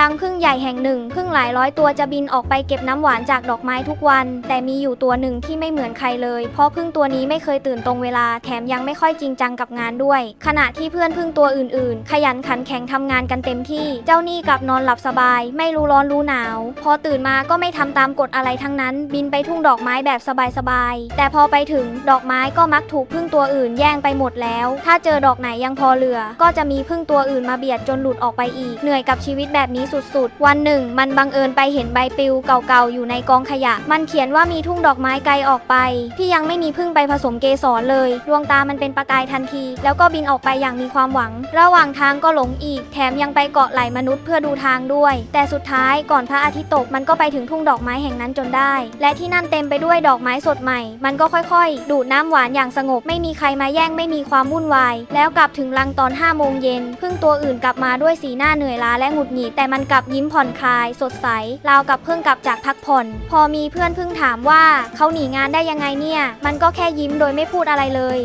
รังผึ้งใหญ่แห่งหนึ่งผึ้งหลายร้อยตัวจะบินออกไปเก็บน้ำหวานจากดอกไม้ทุกวัน แต่มีอยู่ตัวหนึ่งที่ไม่เหมือนใครเลย เพราะผึ้งตัวนี้ไม่เคยตื่นตรงเวลา แถมยังไม่ค่อยจริงจังกับงานด้วย ขณะที่เพื่อนผึ้งตัวอื่นๆ ขยันขันแข็งทำงานกันเต็มที่ เจ้านี่กลับนอนหลับสบาย ไม่รู้ร้อนรู้หนาว พอตื่นมาก็ไม่ทำตามกฎอะไรทั้งนั้น บินไปทุ่งดอกไม้แบบสบายๆแต่พอไปถึงดอกไม้ก็มักถูกผึ้งตัวอื่นแย่งไปหมดแล้ว ถ้าเจอดอกไหนยังพอเหลือ ก็จะมีผึ้งตัวอื่นมาเบียดจนหลุดออกไปอีก เหนื่อยกับชีวิตแบบนี้สุดๆ วันหนึ่ง มันบังเอิญไปเห็นใบปลิวเก่าๆ อยู่ในกองขยะ มันเขียนว่ามีทุ่งดอกไม้ไกลออกไปที่ยังไม่มีผึ้งไปผสมเกสรเลย ดวงตามันเป็นประกายทันที แล้วก็บินออกไปอย่างมีความหวัง ระหว่างทางก็หลงอีก แถมยังไปเกาะไหลมนุษย์เพื่อดูทางด้วย แต่สุดท้ายก่อนพระอาทิตย์ตกมันก็ไปถึงทุ่งดอกไม้แห่งนั้นจนได้ และที่นั่นเต็มไปด้วยดอกไม้สดใหม่ มันก็ค่อยๆ ดูดน้ำหวานอย่างสงบ ไม่มีใครมาแย่งไม่มีความวุ่นวาย แล้วกลับถึงรังตอน5โมงเย็นพึ่งตัวอื่นกลับมาด้วยสีหน้าเหนื่อยล้าและหงุดหงิดแต่มันกลับยิ้มผ่อนคลาย สดใสราวกับเพิ่งกลับจากพักผ่อน พอมีเพื่อนเพิ่งถามว่าเขาหนีงานได้ยังไงเนี่ย มันก็แค่ยิ้มโดยไม่พูดอะไรเลย